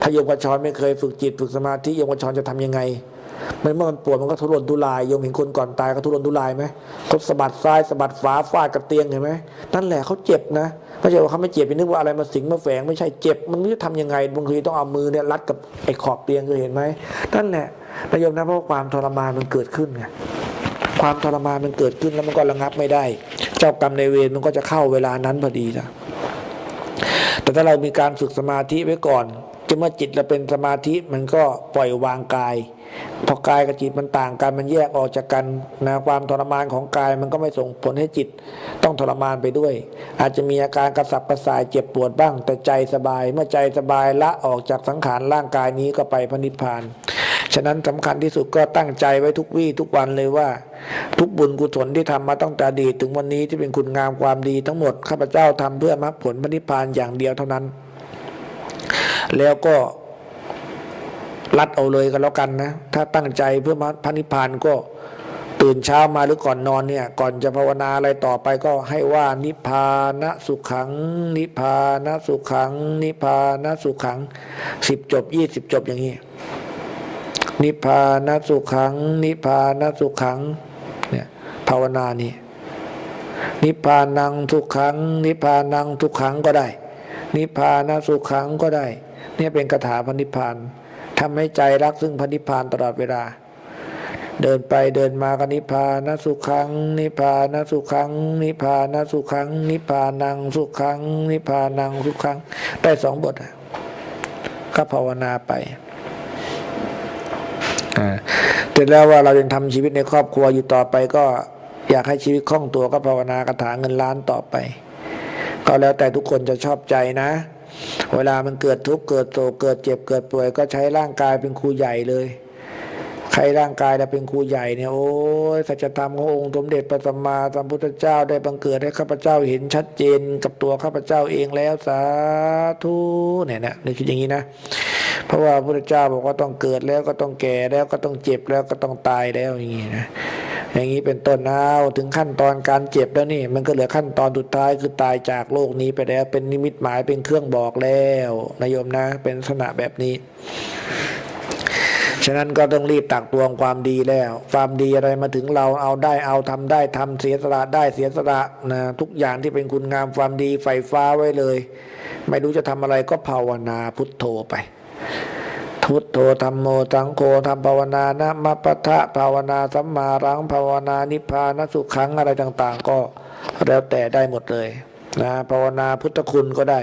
ถ้าโยมกระชอนไม่เคยฝึกจิตฝึกสมาธิโยมกระชอนจะทำยังไงมันเมื่อมันปวดมันก็ทุรนทุรายโยมเห็นคนก่อนตายก็ทุรนทุรายไหมเขาสะบัดซ้ายสะบัดฝาฟาดกับเตียงเห็นไหมนั่นแหละเขาเจ็บนะไม่ใช่ว่าเขาไม่เจ็บไปนึกว่าอะไรมาสิงมาแฝงไม่ใช่เจ็บ มันไม่รู้จะทำยังไงบางทีต้องเอามือเนี่ยรัดกับไอ้ขอบเตียงเคยเห็นไหมนั่นแหละนายโยมนะเพราะความทรมานมันเกิดขึ้นไงความทรมานมันเกิดขึ้นแล้วมันก็ระงับไม่ได้ เจ้ากรรมในเวรมันก็จะเข้าเวลานั้นพอดีนะแต่ถ้าเรามีการฝึกสมาธิไว้ก่อน จะเมื่อจิตเราเป็นสมาธิมันก็ปล่อยวางกาย พอกายกับจิตมันต่างกันมันแยกออกจากกันนะความทรมานของกายมันก็ไม่ส่งผลให้จิตต้องทรมานไปด้วย อาจจะมีอาการกระสับกระส่ายเจ็บปวดบ้าง แต่ใจสบายเมื่อใจสบายละออกจากสังขารร่างกายนี้ก็ไปพระนิพพานฉะนั้นสำคัญที่สุดก็ตั้งใจไว้ทุกวี่ทุกวันเลยว่า ทุกบุญกุศลที่ทำมาตั้งแต่อดีตถึงวันนี้ที่เป็นคุณงามความดีทั้งหมดข้าพเจ้าทำเพื่อมรรคผลพระนิพพานอย่างเดียวเท่านั้น แล้วก็รัดเอาเลยกันแล้วกันนะ ถ้าตั้งใจเพื่อพระนิพพานก็ตื่นเช้ามาหรือก่อนนอนเนี่ย ก่อนจะภาวนาอะไรต่อไปก็ให้ว่านิพพานะสุขัง นิพพานะสุขังนิพพานะสุขังสิบจบยี่สิบจบอย่างนี้ นิพพานะสุขัง นิพพานะสุขังเนี่ยภาวนานี่นิพพานังทุกขัง นิพพานังทุกขังก็ได้ นิพพานะสุขังก็ได้ เนี่ยเป็นคาถาพระนิพพานทำให้ใจรักซึ่งพระนิพพานตลอดเวลา เดินไปเดินมาก็นิพพานะสุขัง นิพพานะสุขัง นิพพานะสุขัง นิพพานังสุขัง นิพพานังสุขัง ได้สองบทก็ภาวนาไปเสร็จแล้วว่าเรายังทำชีวิตในครอบครัวอยู่ต่อไปก็อยากให้ชีวิตคล่องตัวก็ภาวนาคาถาเงินล้านต่อไป ก็แล้วแต่ทุกคนจะชอบใจนะ เวลามันเกิดทุกข์เกิดโศกเกิดเจ็บเกิดป่วย ก็ใช้ร่างกายเป็นครูใหญ่เลย ใครร่างกายเราเป็นครูใหญ่เนี่ยโอ้ยสัจธรรมขององค์สมเด็จพระสัมมาสัมพุทธเจ้าได้บังเกิดให้ข้าพเจ้าเห็นชัดเจนกับตัวข้าพเจ้าเองแล้วสาธุเนี่ยนะนี่คืออย่างนี้นะเพราะว่าพระพุทธเจ้าบอกว่าต้องเกิดแล้วก็ต้องแก่แล้วก็ต้องเจ็บแล้วก็ต้องตายแล้วอย่างนี้นะ อย่างนี้เป็นต้นเอาถึงขั้นตอนการเจ็บแล้วนี่ มันก็เหลือขั้นตอนสุดท้ายคือตายจากโลกนี้ไปแล้ว เป็นนิมิตหมายเป็นเครื่องบอกแล้วนายโยมนะ เป็นลักษณะแบบนี้ ฉะนั้นก็ต้องรีบตักตวงความดีแล้ว ความดีอะไรมาถึงเราเอาได้เอาทำได้ทำเสียสละได้เสียสละนะทุกอย่างที่เป็นคุณงามความดีไฟฟ้าไว้เลย ไม่รู้จะทำอะไรก็ภาวนาพุทโธไป พุทโธธรรมโมสังโฆทำภาวนานะมัปะทะภาวนาสัมมารังภาวนานิพพานสุขังอะไรต่าง ๆ ก็แล้วแต่ได้หมดเลยนะภาวนาพุทธคุณก็ได้